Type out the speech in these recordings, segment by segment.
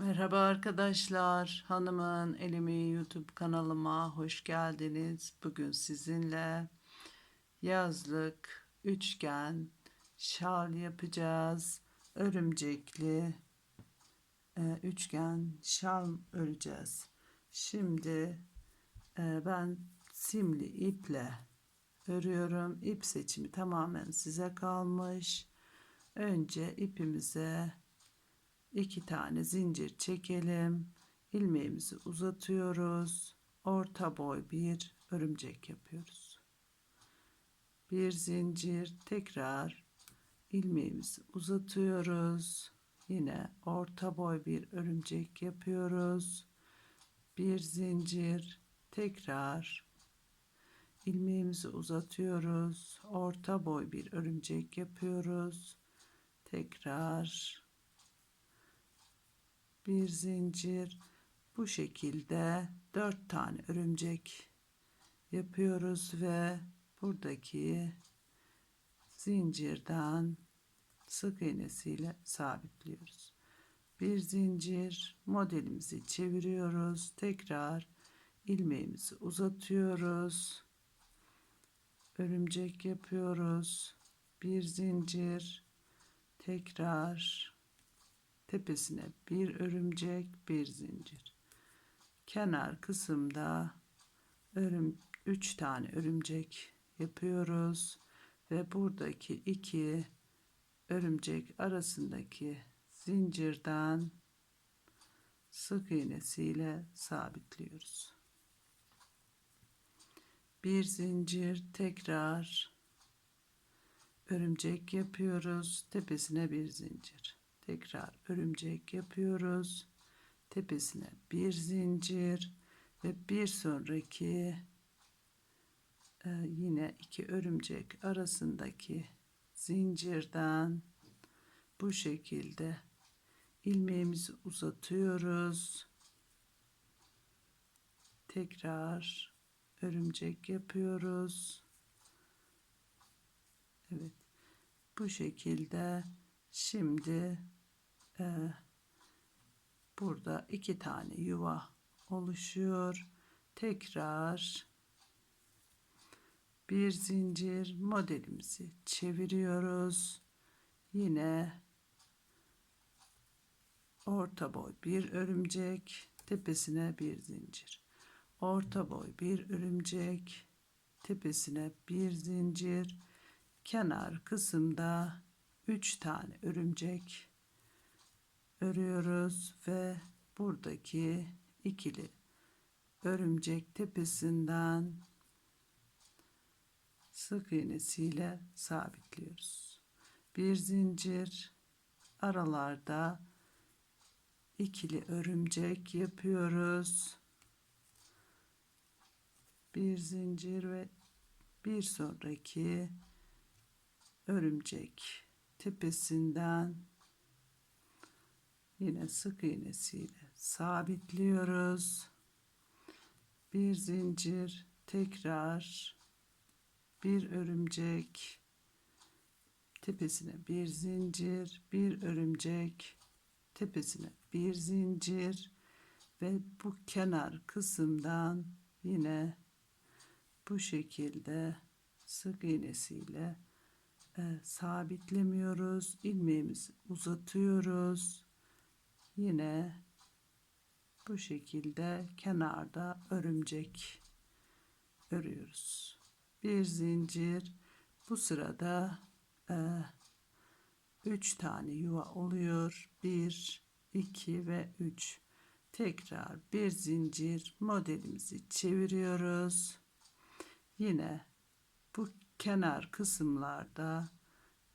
Merhaba arkadaşlar. Hanımın Elimi YouTube kanalıma hoş geldiniz. Bugün sizinle yazlık üçgen şal yapacağız. Örümcekli e, üçgen şal öreceğiz. Şimdi e, ben simli iple örüyorum. İp seçimi tamamen size kalmış. Önce ipimize iki tane zincir çekelim. ilmeğimizi uzatıyoruz. Orta boy bir örümcek yapıyoruz. Bir zincir tekrar ilmeğimizi uzatıyoruz. Yine orta boy bir örümcek yapıyoruz. Bir zincir tekrar ilmeğimizi uzatıyoruz. Orta boy bir örümcek yapıyoruz. Tekrar bir zincir bu şekilde dört tane örümcek yapıyoruz ve buradaki zincirden sık iğnesiyle sabitliyoruz. Bir zincir modelimizi çeviriyoruz. Tekrar ilmeğimizi uzatıyoruz. Örümcek yapıyoruz. Bir zincir tekrar tepesine bir örümcek bir zincir kenar kısımda örüm üç tane örümcek yapıyoruz ve buradaki iki örümcek arasındaki zincirden sık iğnesiyle sabitliyoruz. Bir zincir tekrar örümcek yapıyoruz. Tepesine bir zincir tekrar örümcek yapıyoruz. Tepesine bir zincir ve bir sonraki e, yine iki örümcek arasındaki zincirden bu şekilde ilmeğimizi uzatıyoruz. Tekrar örümcek yapıyoruz. Evet bu şekilde şimdi e, burada iki tane yuva oluşuyor. Tekrar bir zincir modelimizi çeviriyoruz. Yine orta boy bir örümcek tepesine bir zincir. Orta boy bir örümcek tepesine bir zincir. Kenar kısımda 3 tane örümcek örüyoruz ve buradaki ikili örümcek tepesinden sık iğnesiyle sabitliyoruz. Bir zincir aralarda ikili örümcek yapıyoruz. Bir zincir ve bir sonraki örümcek tepesinden yine sık iğnesiyle sabitliyoruz. Bir zincir tekrar bir örümcek tepesine bir zincir, bir örümcek tepesine bir zincir ve bu kenar kısımdan yine bu şekilde sık iğnesiyle e, sabitlemiyoruz. ilmeğimizi uzatıyoruz. Yine bu şekilde kenarda örümcek örüyoruz. Bir zincir bu sırada e, üç tane yuva oluyor. Bir, iki ve üç. Tekrar bir zincir modelimizi çeviriyoruz. Yine bu kenar kısımlarda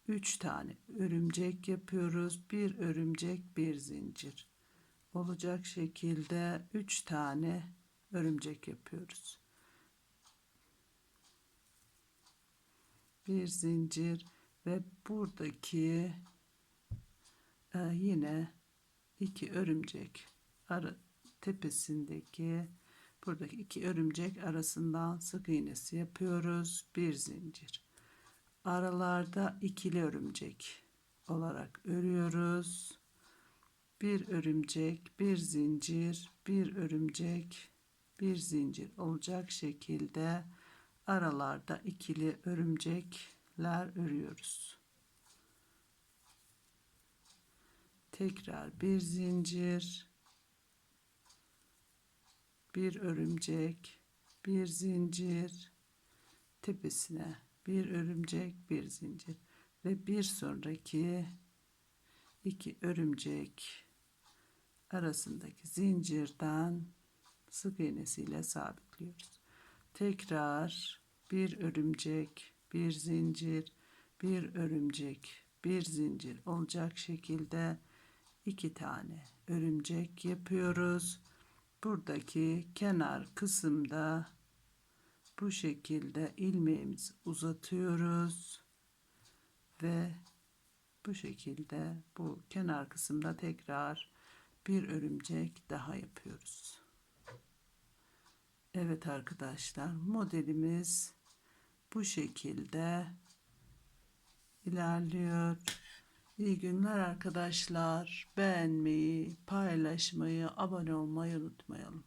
3 tane örümcek yapıyoruz. Bir örümcek, bir zincir. Olacak şekilde 3 tane örümcek yapıyoruz. Bir zincir ve buradaki e, yine iki örümcek arı tepesindeki buradaki iki örümcek arasından sık iğnesi yapıyoruz. Bir zincir. Aralarda ikili örümcek olarak örüyoruz. bir örümcek, bir zincir, bir örümcek, bir zincir olacak şekilde aralarda ikili örümcekler örüyoruz. Tekrar bir zincir, bir örümcek, bir zincir, tepesine bir örümcek, bir zincir ve bir sonraki iki örümcek arasındaki zincirden sık iğnesiyle sabitliyoruz. Tekrar bir örümcek, bir zincir, bir örümcek, bir zincir olacak şekilde iki tane örümcek yapıyoruz. Buradaki kenar kısımda bu şekilde ilmeğimizi uzatıyoruz ve bu şekilde bu kenar kısımda tekrar bir örümcek daha yapıyoruz. Evet arkadaşlar modelimiz bu şekilde ilerliyor. İyi günler arkadaşlar. Beğenmeyi, paylaşmayı, abone olmayı unutmayalım.